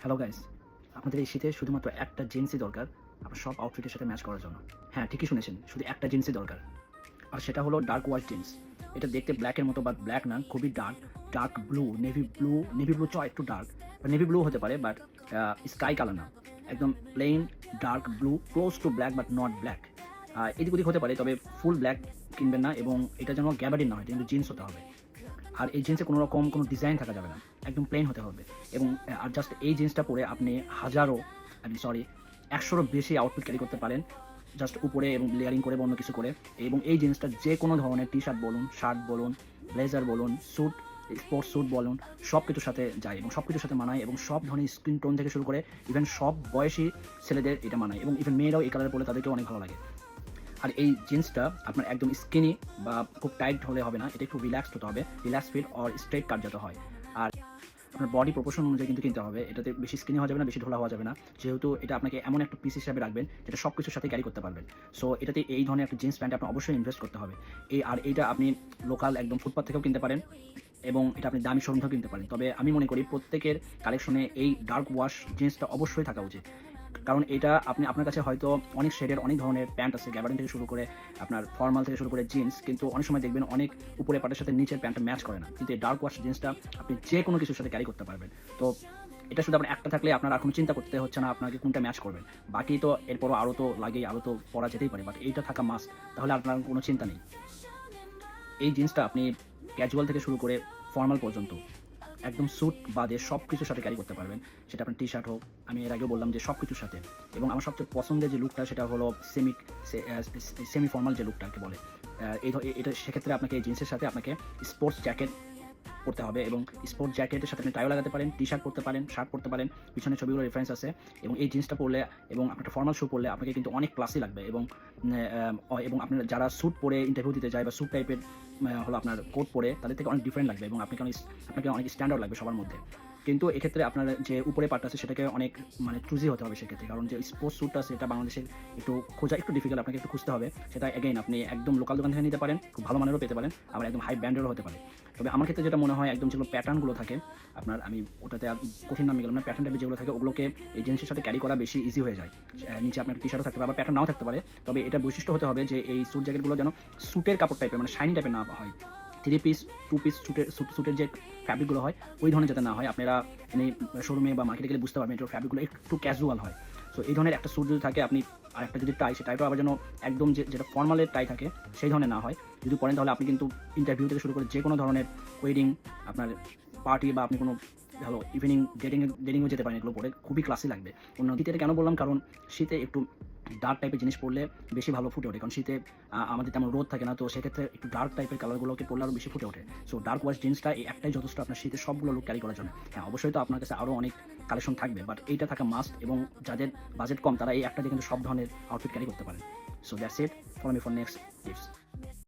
Hello guys আপনাদের এই শীতে শুধুমাত্র একটা জিন্সই দরকার আপনার সব আউটফিটের সাথে ম্যাচ করার জন্য। হ্যাঁ ঠিকই শুনেছেন, শুধু একটা জিন্সই দরকার। আর সেটা হলো ডার্ক হোয়াইট জিন্স এটা দেখতে ব্ল্যাকের মতো বা ব্ল্যাক না, খুবই dark dark blue navy blue navy blue চ একটু ডার্ক নেভি ব্লু হতে পারে বাট স্কাই কালার না। একদম plain dark blue close to black but not black এদিক ওদিক হতে পারে, তবে ফুল ব্ল্যাক কিনবেন না, এবং এটা যেন গ্যাবার্ডিন না হয় কিন্তু জিন্স হতে হবে। আর এই জিন্সে কোনো রকম কোনো ডিজাইন থাকা যাবে না। একদম প্লেন হতে হবে। এবং আর জাস্ট এই জিন্সটা পরে আপনি হাজারো আমি সরি একশোরও বেশি আউটফিট ক্যারি করতে পারেন জাস্ট উপরে এবং লেয়ারিং করে অন্য কিছু করে। এবং এই জিন্সটা যে কোনো ধরনের টি শার্ট বলুন শার্ট বলুন ব্লেজার বলুন স্যুট স্পোর্টস স্যুট বলুন, সব কিছুর সাথে যায় এবং সব কিছুর সাথে মানায় এবং সব ধরনের স্কিন টোন থেকে শুরু করে ইভেন সব বয়সী ছেলেদের এটা মানায় এবং ইভেন মেয়েরাও এই কালার পরে তাদেরকেও অনেক ভালো লাগে। আর এই জিন্সটা আপনার একদম স্কিনি বা খুব টাইট হলে হবে না, এটা একটু রিল্যাক্সড হতে হবে রিল্যাক্স ফিট আর স্ট্রেট কাট যাতে হয়। আর আপনার বডি প্রপোর্শন অনুযায়ী কিন্তু কিনতে হবে, এটাতে বেশি স্কিনি হওয়া যাবে না, বেশি ঢোলা হওয়া যাবে না, যেহেতু এটা আপনাকে এমন একটা পিস হিসাবে রাখবেন যেটা সব কিছুর সাথে ক্যারি করতে পারবেন। সো এটাতে এই ধরনের একটা জিন্স প্যান্ট আপনার অবশ্যই ইনভেস্ট করতে হবে। এই, আর এইটা আপনি লোকাল একদম ফুটপাথ থেকেও কিনতে পারেন এবং এটা আপনি দামি শোরুম কিনতে পারেন। তবে আমি মনে করি প্রত্যেকের কালেকশনে এই ডার্ক ওয়াশ জিন্সটা অবশ্যই থাকা উচিত। কারণ এটা আপনি, আপনার কাছে হয়তো অনেক শেডের অনেক ধরনের প্যান্ট আছে গ্যাবার্ডিন থেকে শুরু করে আপনার ফর্মাল থেকে শুরু করে জিন্স, কিন্তু অনেক সময় দেখবেন অনেক উপরে পাটের সাথে নিচের প্যান্টটা ম্যাচ করে না। কিন্তু এই ডার্ক ওয়াশ জিন্সটা আপনি যে কোনো কিছুর সাথে ক্যারি করতে পারবেন। তো এটা শুধু আপনার একটা থাকলে আপনার কোনো চিন্তা করতে হচ্ছে না, আপনাকে কোনটা ম্যাচ করবেন বাকি তো এরপরও আরও তো লাগেই, আরও তো পরা যেতেই পারে, বাট এইটা থাকা মাস্ট তাহলে আপনার কোনো চিন্তা নেই। এই জিন্সটা আপনি ক্যাজুয়াল থেকে শুরু করে ফর্মাল পর্যন্ত একদম স্যুট বাদে সব কিছুর সাথে ক্যারি করতে পারবেন। সেটা আপনার টি শার্ট হোক, আমি এর আগেও বললাম যে সব কিছুর সাথে। এবং আমার সবচেয়ে পছন্দের যে লুকটা সেটা হলো সেমি সেমি ফর্মাল যে লুকটা আর কি বলে। এটা সেক্ষেত্রে আপনাকে এই জিন্সের সাথে আপনাকে স্পোর্টস জ্যাকেট পড়তে হবে এবং স্পোর্ট জ্যাকেটের সাথে আপনি টাইও লাগাতে পারেন টি শার্ট পরতে পারেন শার্ট পরতে পারেন, পিছনে ছবিগুলো রেফারেন্স আছে এবং এই জিন্সটা পরলে এবং আপনার ফর্মাল শু পরলে আপনাকে কিন্তু অনেক ক্লাসই লাগবে এবং এবং আপনার যারা স্যুট পরে ইন্টারভিউ দিতে যায় বা স্যুট টাইপের হলো আপনার কোট পরে, তাদের থেকে অনেক ডিফারেন্ট লাগবে এবং আপনাকে অনেক আপনাকে অনেক স্ট্যান্ডার্ড লাগবে সবার মধ্যে। কিন্তু এক্ষেত্রে আপনার যে উপরে পার্ট আছে সেটাকে অনেক মানে চুজি হতে হবে সেক্ষেত্রে। কারণ যে স্পোর্টস স্যুটটা আছে, এটা বাংলাদেশে একটু খোঁজা একটু ডিফিকাল্ট আপনাকে একটু খুঁজতে হবে। সেটা এগেইন আপনি একদম লোকাল দোকান থেকে নিতে পারেন, খুব ভালো মানেরও পেতে পারেন, আবার একদম হাই ব্র্যান্ডেরও হতে পারে। তবে আমার ক্ষেত্রে যেটা মনে হয়, একদম যেগুলো প্যাটার্নগুলো থাকে, আপনার আমি ওটাতে আর কঠিন নামে গেলাম না প্যাটার্ন টাইপের যেগুলো থাকে, ওগুলোকে এই জিনিসের সাথে ক্যারি করা বেশি ইজি হয়ে যায়। নিচে আপনার টি শার্টও থাকতে পারে, আবার প্যাটার্ন নাও থাকতে পারে। তবে এটা বৈশিষ্ট্য হতে হবে যে এই স্যুট জ্যাকেটগুলো যেন স্যুটের কাপড় টাইপের মানে শাইনি টাইপের না হয়। থ্রি পিস টু পিস স্যুটের স্যুটের যে ফ্যাব্রিকগুলো হয়, ওই ধরনের যাতে না হয়, আপনারা এমনি শোরুমে বা মার্কেটে গেলে বুঝতে পারবেন ফ্যাব্রিকগুলো একটু ক্যাজুয়াল হয়। সো এই ধরনের একটা স্যুট যদি থাকে, আপনি আর একটা যদি টাই সে টাইটা আবার যেন একদম যে, যেটা ফর্মালের টাই থাকে, সেই ধরনের না হয়। যদি পড়েন তাহলে আপনি কিন্তু ইন্টারভিউ থেকে শুরু করে যে কোনো ধরনের ওয়েডিং আপনার পার্টি বা আপনি কোনো ভালো ইভিনিং ডেটিং ডেটিংও যেতে পারেন এগুলো পরে। খুবই ক্লাসি লাগবে। অন্য শীতে কেন বললাম? কারণ শীতে একটু ডার্ক টাইপের জিনিস পরলে বেশি ভালো ফুটে ওঠে। কারণ শীতে আমাদের তেমন রোদ থাকে না, তো সেক্ষেত্রে একটু ডার্ক টাইপের কালারগুলোকে পরলে আরও বেশি ফুটে ওঠে। সো ডার্ক ওয়াশ জিন্সটা এই একটাই যথেষ্ট আপনার শীতে সবগুলো লোক ক্যারি করার জন্য। হ্যাঁ অবশ্যই তো আপনার কাছে আরও অনেক কালেকশন থাকবে বাট এইটা থাকা মাস্ট এবং যাদের বাজেট কম, তারা এই একটা দিয়ে কিন্তু সব ধরনের আউটফিট ক্যারি করতে পারেন। So that's it follow me for next tips